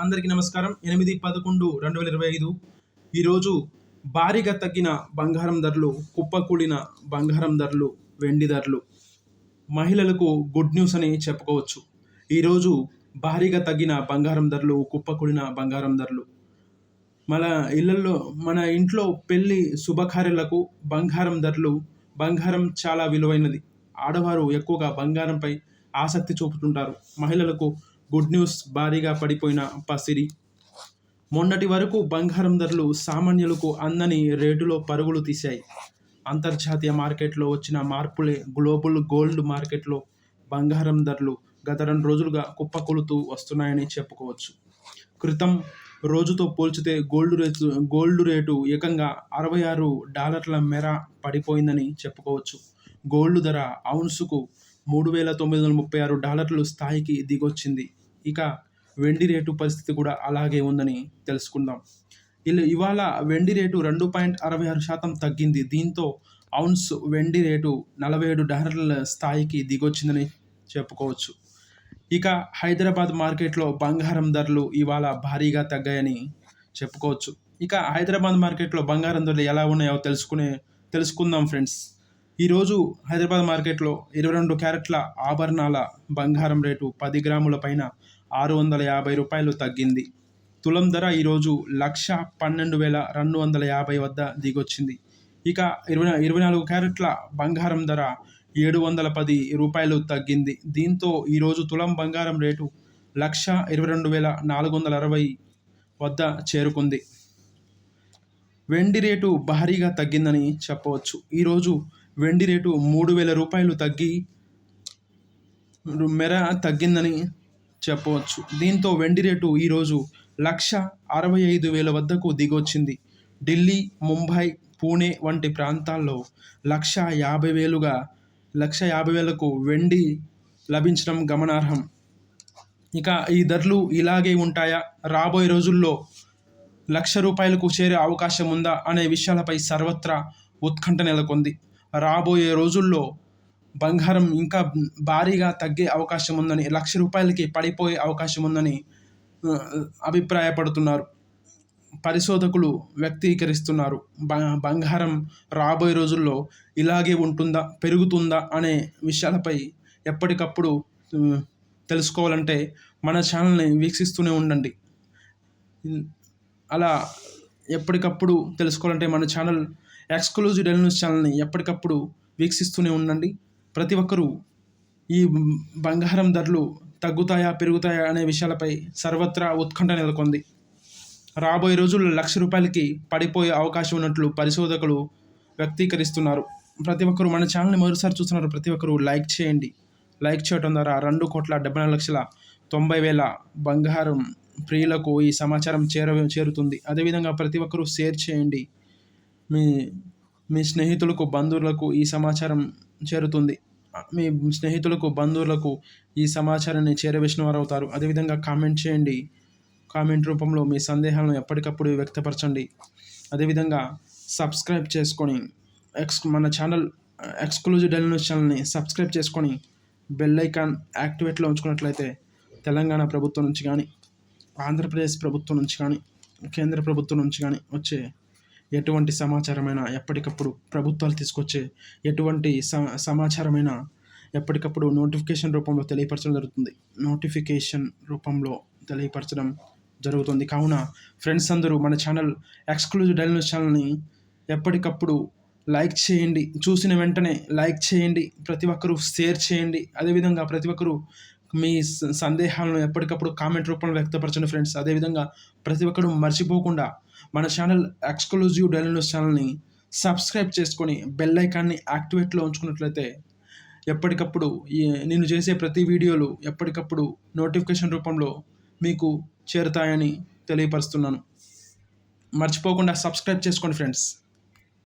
అందరికీ నమస్కారం. ఎనిమిది పదకొండు రెండు వేల ఇరవై ఐదు. ఈరోజు భారీగా తగ్గిన బంగారం ధరలు కుప్పకూలిన బంగారం ధరలు వెండి ధరలు. మహిళలకు గుడ్ న్యూస్ అని చెప్పుకోవచ్చు. ఈరోజు భారీగా తగ్గిన బంగారం ధరలు కుప్పకూలిన బంగారం ధరలు. మన ఇళ్ళల్లో మన ఇంట్లో పెళ్ళి శుభకార్యాలకు బంగారం ధరలు బంగారం చాలా విలువైనది. ఆడవారు ఎక్కువగా బంగారంపై ఆసక్తి చూపుతుంటారు. మహిళలకు గుడ్ న్యూస్ భారీగా పడిపోయిన పసిరి మొన్నటి వరకు బంగారం ధరలు సామాన్యులకు అందని రేటులో పరుగులు తీశాయి. అంతర్జాతీయ మార్కెట్లో వచ్చిన మార్పులే గ్లోబల్ గోల్డ్ మార్కెట్లో బంగారం ధరలు గత రెండు రోజులుగా కుప్పకొలుతూ వస్తున్నాయని చెప్పుకోవచ్చు. క్రితం రోజుతో పోల్చితే గోల్డ్ రేటు గోల్డ్ రేటు ఏకంగా అరవై ఆరు డాలర్ల మేర పడిపోయిందని చెప్పుకోవచ్చు. గోల్డ్ ధర ఔన్సుకు మూడు వేల తొమ్మిది వందల ముప్పై ఆరు డాలర్లు స్థాయికి దిగొచ్చింది. ఇక వెండి రేటు పరిస్థితి కూడా అలాగే ఉందని తెలుసుకుందాం. ఇలా ఇవాళ వెండి రేటు రెండు పాయింట్ అరవై ఆరు శాతం తగ్గింది. దీంతో ఔన్స్ వెండి రేటు నలభై ఏడు డాలర్ల స్థాయికి దిగొచ్చిందని చెప్పుకోవచ్చు. ఇక హైదరాబాద్ మార్కెట్లో బంగారం ధరలు ఇవాళ భారీగా తగ్గాయని చెప్పుకోవచ్చు. ఇక హైదరాబాద్ మార్కెట్లో బంగారం ధరలు ఎలా ఉన్నాయో తెలుసుకునే తెలుసుకుందాం ఫ్రెండ్స్. ఈరోజు హైదరాబాద్ మార్కెట్లో ఇరవై రెండు క్యారెట్ల ఆభరణాల బంగారం రేటు పది గ్రాముల పైన ఆరు వందల యాభై రూపాయలు తగ్గింది. తులం ధర ఈరోజు లక్ష పన్నెండు వేల రెండు వందల యాభై వద్ద దిగొచ్చింది. ఇక ఇరవై ఇరవై నాలుగు క్యారెట్ల బంగారం ధర ఏడు వందల పది రూపాయలు తగ్గింది. దీంతో ఈరోజు తులం బంగారం రేటు లక్ష ఇరవై రెండు వేల నాలుగు వందల అరవై వద్ద చేరుకుంది. వెండి రేటు భారీగా తగ్గిందని చెప్పవచ్చు. ఈరోజు వెండి రేటు మూడు వేల రూపాయలు తగ్గి మెర తగ్గిందని చెప్పవచ్చు. దీంతో వెండి రేటు ఈరోజు లక్ష అరవై ఐదు వేల వద్దకు దిగొచ్చింది. ఢిల్లీ ముంబై పూణే వంటి ప్రాంతాల్లో లక్ష యాభై వేలుగా లక్ష యాభై వేలకు వెండి లభించడం గమనార్హం. ఇక ఈ ధరలు ఇలాగే ఉంటాయా? రాబోయే రోజుల్లో లక్ష రూపాయలకు చేరే అవకాశం ఉందా? అనే విషయాలపై సర్వత్రా ఉత్కంఠ నెలకొంది. రాబోయే రోజుల్లో బంగారం ఇంకా భారీగా తగ్గే అవకాశం ఉందని లక్ష రూపాయలకి పడిపోయే అవకాశం ఉందని అభిప్రాయపడుతున్నారు. పరిశోధకులు వ్యక్తీకరిస్తున్నారు. బంగారం రాబోయే రోజుల్లో ఇలాగే ఉంటుందా పెరుగుతుందా అనే విషయాలపై ఎప్పటికప్పుడు తెలుసుకోవాలంటే మన ఛానల్ని వీక్షిస్తూనే ఉండండి. అలా ఎప్పటికప్పుడు తెలుసుకోవాలంటే మన ఛానల్ ఎక్స్క్లూజివ్ డెల్ న్యూస్ ఛానల్ని ఎప్పటికప్పుడు వీక్షిస్తూనే ఉండండి. ప్రతి ఒక్కరూ ఈ బంగారం ధరలు తగ్గుతాయా పెరుగుతాయా అనే విషయాలపై సర్వత్రా ఉత్కంఠ నెలకొంది. రాబోయే రోజుల్లో లక్ష రూపాయలకి పడిపోయే అవకాశం ఉన్నట్లు పరిశోధకులు వ్యక్తీకరిస్తున్నారు. ప్రతి ఒక్కరు మన ఛానల్ని మరోసారి చూస్తున్నారు. ప్రతి ఒక్కరు లైక్ చేయండి. లైక్ చేయడం ద్వారా రెండు కోట్ల డెబ్బై నాలుగు లక్షల తొంభై వేల బంగారం ప్రియులకు ఈ సమాచారం చేర చేరుతుంది. అదేవిధంగా ప్రతి ఒక్కరూ షేర్ చేయండి. మీ మీ స్నేహితులకు బంధువులకు ఈ సమాచారం చేరుతుంది. మీ స్నేహితులకు బంధువులకు ఈ సమాచారాన్ని చేరవేసిన వారు అవుతారు. అదేవిధంగా కామెంట్ చేయండి. కామెంట్ రూపంలో మీ సందేహాలను ఎప్పటికప్పుడు వ్యక్తపరచండి. అదేవిధంగా సబ్స్క్రైబ్ చేసుకొని ఎక్స్ మన ఛానల్ ఎక్స్క్లూజివ్ డెల్ న్యూస్ ఛానల్ని సబ్స్క్రైబ్ చేసుకొని బెల్ ఐకాన్ యాక్టివేట్లో ఉంచుకున్నట్లయితే తెలంగాణ ప్రభుత్వం నుంచి కానీ ఆంధ్రప్రదేశ్ ప్రభుత్వం నుంచి కానీ కేంద్ర ప్రభుత్వం నుంచి కానీ వచ్చే ఎటువంటి సమాచారమైనా ఎప్పటికప్పుడు ప్రభుత్వాలు తీసుకొచ్చే ఎటువంటి సమాచారమైనా ఎప్పటికప్పుడు నోటిఫికేషన్ రూపంలో తెలియపరచడం జరుగుతుంది. నోటిఫికేషన్ రూపంలో తెలియపరచడం జరుగుతుంది. కావున ఫ్రెండ్స్ అందరూ మన ఛానల్ ఎక్స్క్లూజివ్ డైల్ న్యూస్ ఛానల్ని ఎప్పటికప్పుడు లైక్ చేయండి. చూసిన వెంటనే లైక్ చేయండి. ప్రతి ఒక్కరూ షేర్ చేయండి. అదేవిధంగా ప్రతి ఒక్కరూ మీ సందేహాలను ఎప్పటికప్పుడు కామెంట్ రూపంలో వ్యక్తపరచండి ఫ్రెండ్స్. అదేవిధంగా ప్రతి ఒక్కరు మర్చిపోకుండా మన ఛానల్ ఎక్స్క్లూజివ్ డైలీ న్యూస్ ఛానల్ని సబ్స్క్రైబ్ చేసుకొని బెల్ ఐకాన్ని యాక్టివేట్లో ఉంచుకున్నట్లయితే ఎప్పటికప్పుడు నేను చేసే ప్రతి వీడియోలు ఎప్పటికప్పుడు నోటిఫికేషన్ రూపంలో మీకు చేరుతాయని తెలియపరుస్తున్నాను. మర్చిపోకుండా సబ్స్క్రైబ్ చేసుకోండి ఫ్రెండ్స్.